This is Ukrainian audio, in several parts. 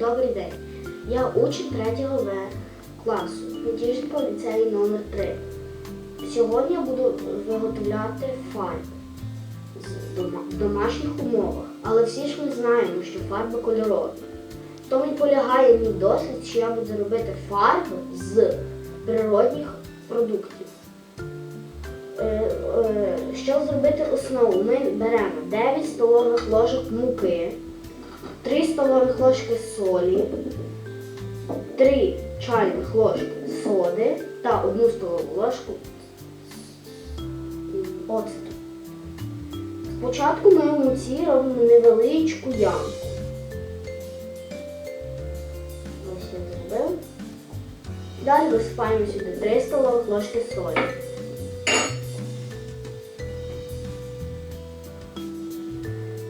Добрий день. Я учень 3 В класу Нетішинського ліцею номер 3 Сьогодні я буду виготовляти фарб з дома- в домашніх умовах. Але всі ж ми знаємо, що фарба кольорова. В тому полягає мій досвід, що я буду робити фарби з природних продуктів. Е, е, Щоб зробити основу, ми беремо 9 столових ложок муки, 3 столових ложки солі, 3 чайних ложки соди та 1 столову ложку оцету. Спочатку ми в муці робимо невеличку ямку. Ось я. Далі висипаємо сюди 3 столових ложки солі.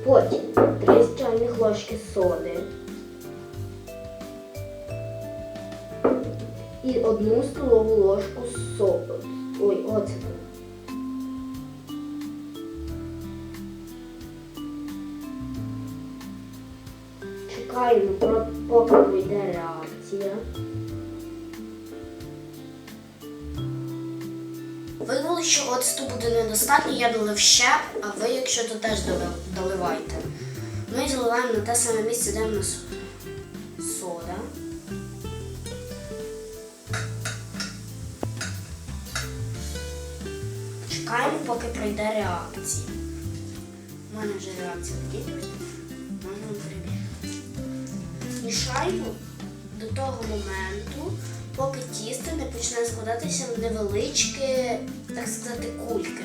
Потім 3 чайних ложки соди. І одну столову ложку соку. Ой, оцету. Чекаємо, поки пройде реакція. Виявилося, що оцту буде недостатньо, я долив ще, а ви, якщо то теж доли- доливайте. Ми і заливаємо на те саме місце, де в нас сода. Чекаємо, поки пройде реакція. У мене вже реакція закінчилась. Можна перевірити. Мішаємо до того моменту, поки тісто не почне складатися в невеличкі, так сказати, кульки.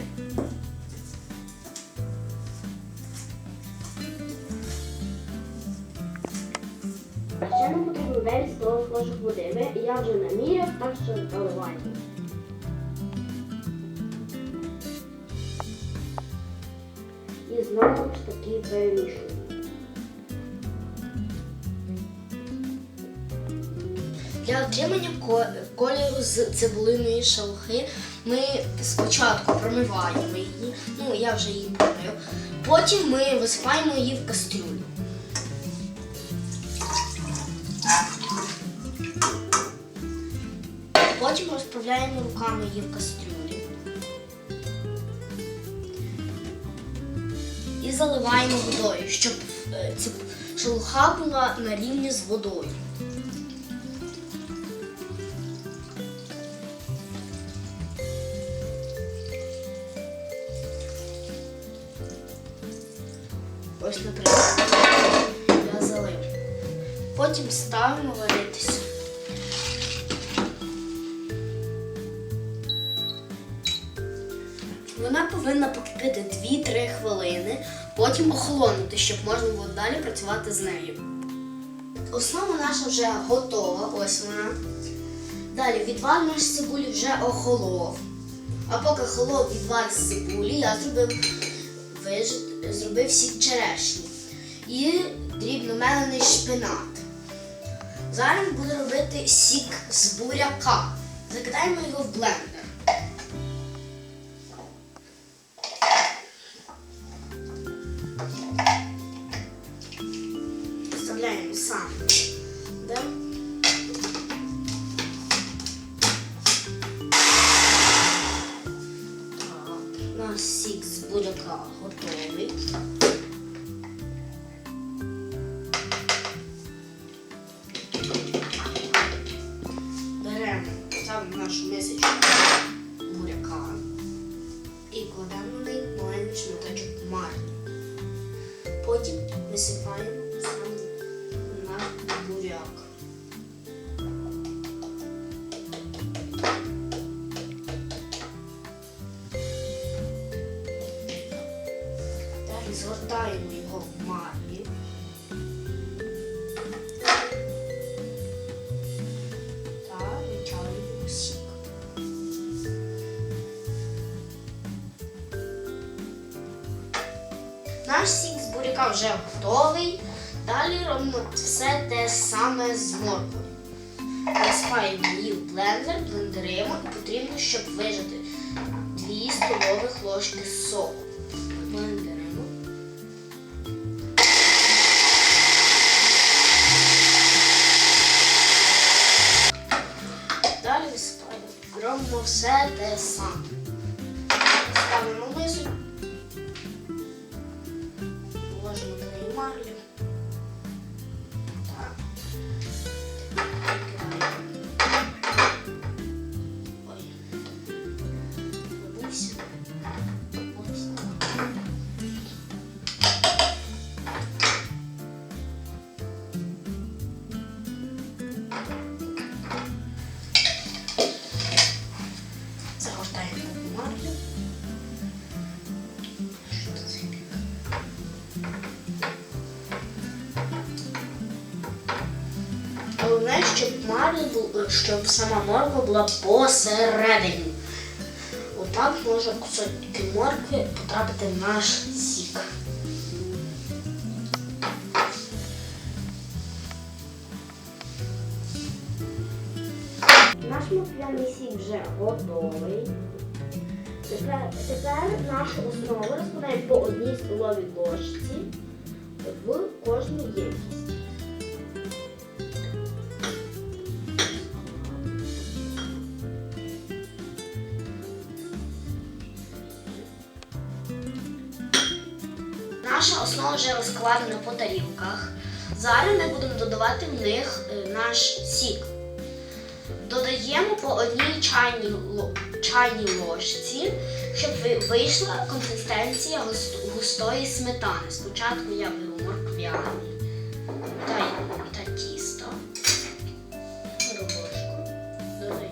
Столових ложок води. Я вже наміряв, так що заливаємо. І знову ж таки перемішуємо. Для отримання кольору з цибулиної шелухи ми спочатку промиваємо її, ну я вже її промив. Потім ми висипаємо її в кастрюлю. Розправляємо руками її в кастрюлі. І заливаємо водою, щоб е, шелуха була на рівні з водою. Ось, наприклад, я залив. Потім ставимо варитися. Повинна покипіти 2-3 хвилини, потім охолонути, щоб можна було далі працювати з нею. Основа наша вже готова, ось вона. Далі відвар цибулі вже охолов. А поки холов відвар з цибулі, я зробив, вижит, зробив сік черешні і дрібно мелений шпинат. Зараз буду робити сік з буряка. Закидаємо його в блендер. Сам. Да? Так, наш сік з буряка готовий. Беремо, ставимо нашу мисочку буряка і кладемо на неї маленький шматочок марні. Потім висипаємо Далі його в марлі. Та вичавлюємо сік. Наш сік з буряка вже готовий. Далі робимо все те саме з морквою. Насипаємо її в блендер, блендеримо і потрібно, щоб вижати 2 столових ложки соку. робимо все те саме. Головне, щоб марлі бу- щоб сама морква була посередині. Отак може кусочки моркви потрапити в наш сік. Наш морквяний сік вже готовий. Тепер, нашу основу розкладаємо по одній столовій ложці в кожну ємність. Наша основа вже розкладена по тарілках. Зараз ми будемо додавати в них е, наш сік. Додаємо по одній чайній, чайній ложці, щоб вийшла консистенція густої сметани. Спочатку я беру морквяний та, та тісто. Ложку, додаю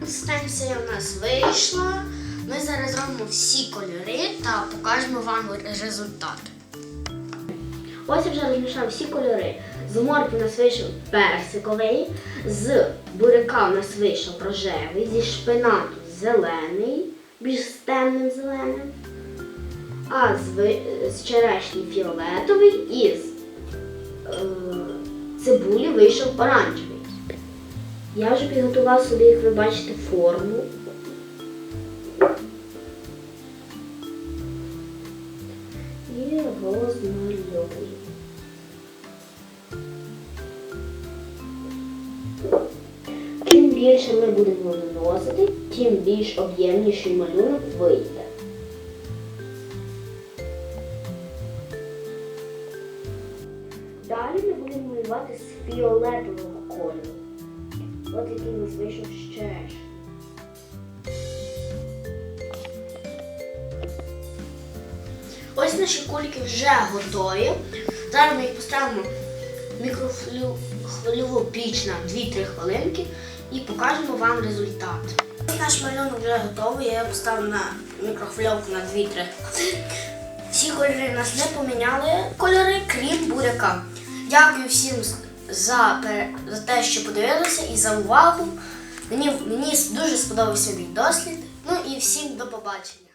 Консистенція у нас вийшла. Ми зараз зробимо всі кольори та покажемо вам результат. Ось вже розмішав всі кольори. З моркви у нас вийшов персиковий, з буряка у нас вийшов рожевий, зі шпинату зелений, більш темним зеленим, а з, з черешні фіолетовий і з е, цибулі вийшов оранжевий. Я вже підготував собі, як ви бачите, форму. І розмальовую. Чим більше ми будемо наносити, тим більш об'ємніший малюнок вийде. Далі ми будемо малювати з фіолетового кольору. У нас вийшов ще. Ось наші кульки вже готові. Зараз ми їх поставимо в мікрохвильову піч на 2-3 хвилинки і покажемо вам результат. Наш малюнок вже готовий, я його поставив на мікрохвильовку на 2-3 хвилинки. Всі кольори нас не поміняли кольори, крім буряка. Дякую всім за, за те, що подивилися і за увагу. Мені, мені дуже сподобався мій дослід. Ну і всім до побачення.